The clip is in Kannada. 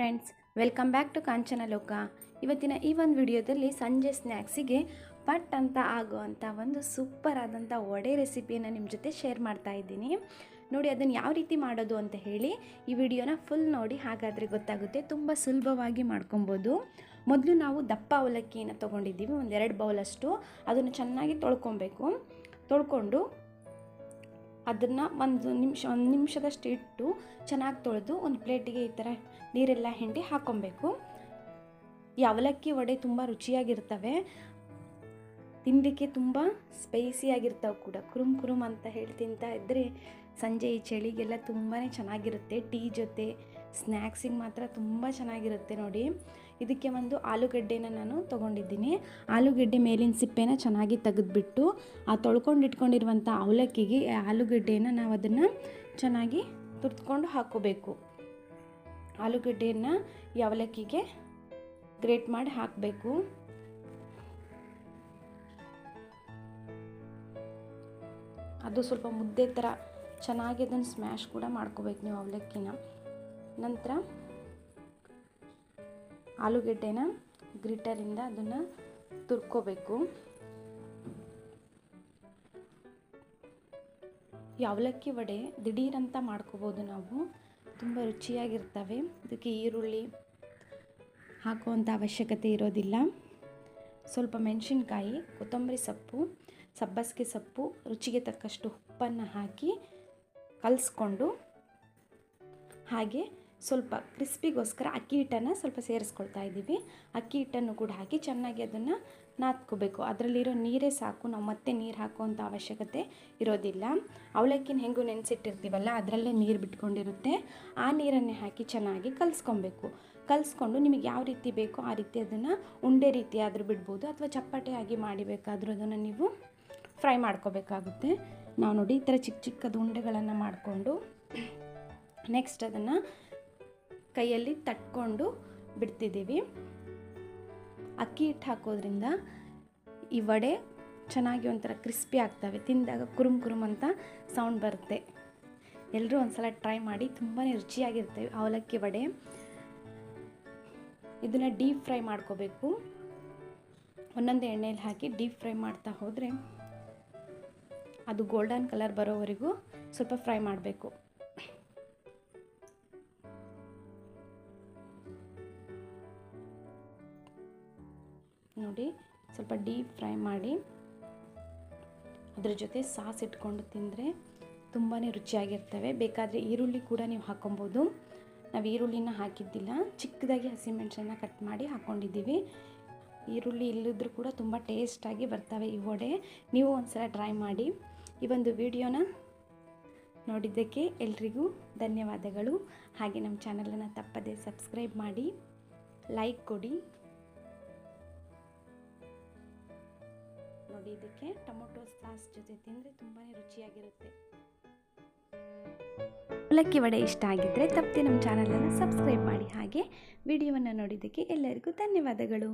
Friends welcome back to Kanchana Loka ಇವತ್ತಿನ ಈ ಒಂದು ವಿಡಿಯೋದಲ್ಲಿ ಸಂಜೆ ಸ್ನ್ಯಾಕ್ಸಿಗೆ ಪಟ್ ಅಂತ ಆಗುವಂಥ ಒಂದು ಸೂಪರ್ ಆದಂಥ ವಡೆ ರೆಸಿಪಿಯನ್ನು ನಿಮ್ಮ ಜೊತೆ ಶೇರ್ ಮಾಡ್ತಾ ಇದ್ದೀನಿ. ನೋಡಿ, ಅದನ್ನು ಯಾವ ರೀತಿ ಮಾಡೋದು ಅಂತ ಹೇಳಿ ಈ ವಿಡಿಯೋನ ಫುಲ್ ನೋಡಿ ಹಾಗಾದರೆ ಗೊತ್ತಾಗುತ್ತೆ. ತುಂಬ ಸುಲಭವಾಗಿ ಮಾಡ್ಕೊಬೋದು. ಮೊದಲು ನಾವು ದಪ್ಪ ಅವಲಕ್ಕಿಯನ್ನು ತೊಗೊಂಡಿದ್ದೀವಿ, ಒಂದೆರಡು ಬೌಲಷ್ಟು. ಅದನ್ನು ಚೆನ್ನಾಗಿ ತೊಳ್ಕೊಬೇಕು. ತೊಳ್ಕೊಂಡು ಅದನ್ನು ಒಂದು ನಿಮಿಷ, ಒಂದು ನಿಮಿಷದಷ್ಟು ಇಟ್ಟು ಚೆನ್ನಾಗಿ ತೊಳೆದು ಒಂದು ಪ್ಲೇಟಿಗೆ ಈ ಥರ ನೀರೆಲ್ಲ ಹಿಂಡಿ ಹಾಕ್ಕೊಬೇಕು ಈ ಅವಲಕ್ಕಿ ವಡೆ ತುಂಬ ರುಚಿಯಾಗಿರ್ತವೆ. ತಿನ್ನಲಿಕ್ಕೆ ತುಂಬ ಸ್ಪೈಸಿಯಾಗಿರ್ತಾವೆ ಕೂಡ. ಕುರುಮ್ ಕುರುಮ್ ಅಂತ ಹೇಳಿ ತಿಂತಾ ಇದ್ದರೆ ಸಂಜೆ ಈ ಚಳಿಗೆಲ್ಲ ತುಂಬಾ ಚೆನ್ನಾಗಿರುತ್ತೆ. ಟೀ ಜೊತೆ ಸ್ನ್ಯಾಕ್ಸಿಗೆ ಮಾತ್ರ ತುಂಬ ಚೆನ್ನಾಗಿರುತ್ತೆ ನೋಡಿ. ಇದಕ್ಕೆ ಒಂದು ಆಲೂಗಡ್ಡೆನ ನಾನು ತೊಗೊಂಡಿದ್ದೀನಿ. ಆಲೂಗಡ್ಡೆ ಮೇಲಿನ ಸಿಪ್ಪೆನ ಚೆನ್ನಾಗಿ ತೆಗೆದುಬಿಟ್ಟು ಆ ತೊಳ್ಕೊಂಡಿಟ್ಕೊಂಡಿರುವಂಥ ಅವಲಕ್ಕಿಗೆ ಆಲೂಗಡ್ಡೆನ ನಾವು ಅದನ್ನು ಚೆನ್ನಾಗಿ ತುರ್ತ್ಕೊಂಡು ಹಾಕೋಬೇಕು ಆಲೂಗಡ್ಡೆಯನ್ನು ಈ ಅವಲಕ್ಕಿಗೆ ಗ್ರೇಟ್ ಮಾಡಿ ಹಾಕಬೇಕು. ಅದು ಸ್ವಲ್ಪ ಮುದ್ದೆ ಥರ ಚೆನ್ನಾಗಿ ಅದನ್ನು ಸ್ಮ್ಯಾಶ್ ಕೂಡ ಮಾಡ್ಕೋಬೇಕು ನೀವು ಅವಲಕ್ಕಿನ. ನಂತರ ಆಲೂಗೆಡ್ಡೆನ ಗ್ರಿಟರಿಂದ ಅದನ್ನು ತುರ್ಕೋಬೇಕು. ಯಾವಲಕ್ಕಿ ವಡೆ ದಿಢೀರಂತ ಮಾಡ್ಕೋಬೋದು ನಾವು. ತುಂಬ ರುಚಿಯಾಗಿರ್ತವೆ. ಇದಕ್ಕೆ ಈರುಳ್ಳಿ ಹಾಕುವಂಥ ಅವಶ್ಯಕತೆ ಇರೋದಿಲ್ಲ. ಸ್ವಲ್ಪ ಮೆಣಸಿನ್ಕಾಯಿ, ಕೊತ್ತಂಬರಿ ಸೊಪ್ಪು, ಸಬ್ಬಸಿಗೆ ಸೊಪ್ಪು, ರುಚಿಗೆ ತಕ್ಕಷ್ಟು ಉಪ್ಪನ್ನು ಹಾಕಿ ಕಲಿಸ್ಕೊಂಡು ಹಾಗೆ ಸ್ವಲ್ಪ ಕ್ರಿಸ್ಪಿಗೋಸ್ಕರ ಅಕ್ಕಿ ಹಿಟ್ಟನ್ನು ಸ್ವಲ್ಪ ಸೇರಿಸ್ಕೊಳ್ತಾ ಇದ್ದೀವಿ. ಅಕ್ಕಿ ಹಿಟ್ಟನ್ನು ಕೂಡ ಹಾಕಿ ಚೆನ್ನಾಗಿ ಅದನ್ನು ನಾದ್ಕೋಬೇಕು. ಅದರಲ್ಲಿರೋ ನೀರೇ ಸಾಕು. ನಾವು ಮತ್ತೆ ನೀರು ಹಾಕುವಂಥ ಅವಶ್ಯಕತೆ ಇರೋದಿಲ್ಲ. ಅವಲಕ್ಕಿನ ಹೆಂಗೂ ನೆನೆಸಿಟ್ಟಿರ್ತೀವಲ್ಲ, ಅದರಲ್ಲೇ ನೀರು ಬಿಟ್ಕೊಂಡಿರುತ್ತೆ. ಆ ನೀರನ್ನೇ ಹಾಕಿ ಚೆನ್ನಾಗಿ ಕಲಿಸ್ಕೊಬೇಕು. ಕಲಿಸ್ಕೊಂಡು ನಿಮಗೆ ಯಾವ ರೀತಿ ಬೇಕೋ ಆ ರೀತಿ ಅದನ್ನು ಉಂಡೆ ರೀತಿ ಆದರೂ ಬಿಡ್ಬೋದು, ಅಥವಾ ಚಪ್ಪಟೆಯಾಗಿ ಮಾಡಿಬೇಕಾದರೂ ಅದನ್ನು ನೀವು ಫ್ರೈ ಮಾಡ್ಕೋಬೇಕಾಗುತ್ತೆ. ನಾವು ನೋಡಿ ಈ ಥರ ಚಿಕ್ಕ ಚಿಕ್ಕದು ಉಂಡೆಗಳನ್ನು ಮಾಡಿಕೊಂಡು ನೆಕ್ಸ್ಟ್ ಅದನ್ನು ಕೈಯಲ್ಲಿ ತಟ್ಕೊಂಡು ಬಿಡ್ತಿದ್ದೀವಿ. ಅಕ್ಕಿ ಹಿಟ್ಟು ಹಾಕೋದ್ರಿಂದ ಈ ವಡೆ ಚೆನ್ನಾಗಿ ಒಂಥರ ಕ್ರಿಸ್ಪಿ ಆಗ್ತವೆ. ತಿಂದಾಗ ಕುರುಮ್ ಕುರುಮ್ ಅಂತ ಸೌಂಡ್ ಬರುತ್ತೆ. ಎಲ್ಲರೂ ಒಂದ್ಸಲ ಟ್ರೈ ಮಾಡಿ ತುಂಬಾ ರುಚಿಯಾಗಿರ್ತವೆ ಅವಲಕ್ಕಿ ವಡೆ. ಇದನ್ನು ಡೀಪ್ ಫ್ರೈ ಮಾಡ್ಕೋಬೇಕು. ಒಂದೊಂದು ಎಣ್ಣೆಯಲ್ಲಿ ಹಾಕಿ ಡೀಪ್ ಫ್ರೈ ಮಾಡ್ತಾ ಹೋದರೆ ಅದು ಗೋಲ್ಡನ್ ಕಲರ್ ಬರೋವರೆಗೂ ಸ್ವಲ್ಪ ಫ್ರೈ ಮಾಡಬೇಕು. ನೋಡಿ, ಸ್ವಲ್ಪ ಡೀಪ್ ಫ್ರೈ ಮಾಡಿ, ಅದ್ರ ಜೊತೆ ಸಾಸ್ ಇಟ್ಕೊಂಡು ತಿಂದರೆ ತುಂಬಾ ರುಚಿಯಾಗಿರ್ತವೆ. ಬೇಕಾದರೆ ಈರುಳ್ಳಿ ಕೂಡ ನೀವು ಹಾಕೊಬೋದು. ನಾವು ಈರುಳ್ಳಿನ ಹಾಕಿದ್ದಿಲ್ಲ. ಚಿಕ್ಕದಾಗಿ ಹಸಿಮೆಣಸನ್ನ ಕಟ್ ಮಾಡಿ ಹಾಕ್ಕೊಂಡಿದ್ದೀವಿ ಈರುಳ್ಳಿ ಇಲ್ಲದ್ರೂ ಕೂಡ ತುಂಬ ಟೇಸ್ಟಾಗಿ ಬರ್ತವೆ ಈ ವಡೆ. ನೀವು ಒಂದ್ಸಲ ಟ್ರೈ ಮಾಡಿ. ಈ ಒಂದು ವಿಡಿಯೋನ ನೋಡಿದ್ದಕ್ಕೆ ಎಲ್ರಿಗೂ ಧನ್ಯವಾದಗಳು. ಹಾಗೆ ನಮ್ಮ ಚಾನಲನ್ನು ತಪ್ಪದೆ ಸಬ್ಸ್ಕ್ರೈಬ್ ಮಾಡಿ ಲೈಕ್ ಕೊಡಿ. ನೋಡಿ ಇದಕ್ಕೆ. ಟೊಮೊಟೊ ಸಾಸ್ ಜೊತೆ ತಿಂದರೆ ತುಂಬಾ ರುಚಿಯಾಗಿರುತ್ತೆ. ಅವಲಕ್ಕಿ ವಡೆ ಇಷ್ಟ ಆಗಿದ್ದರೆ ತಪ್ಪದೆ ನಮ್ಮ ಚಾನಲನ್ನು ಸಬ್ಸ್ಕ್ರೈಬ್ ಮಾಡಿ. ಹಾಗೆ ವಿಡಿಯೋವನ್ನು ನೋಡಿದ್ದಕ್ಕೆ ಎಲ್ಲರಿಗೂ ಧನ್ಯವಾದಗಳು.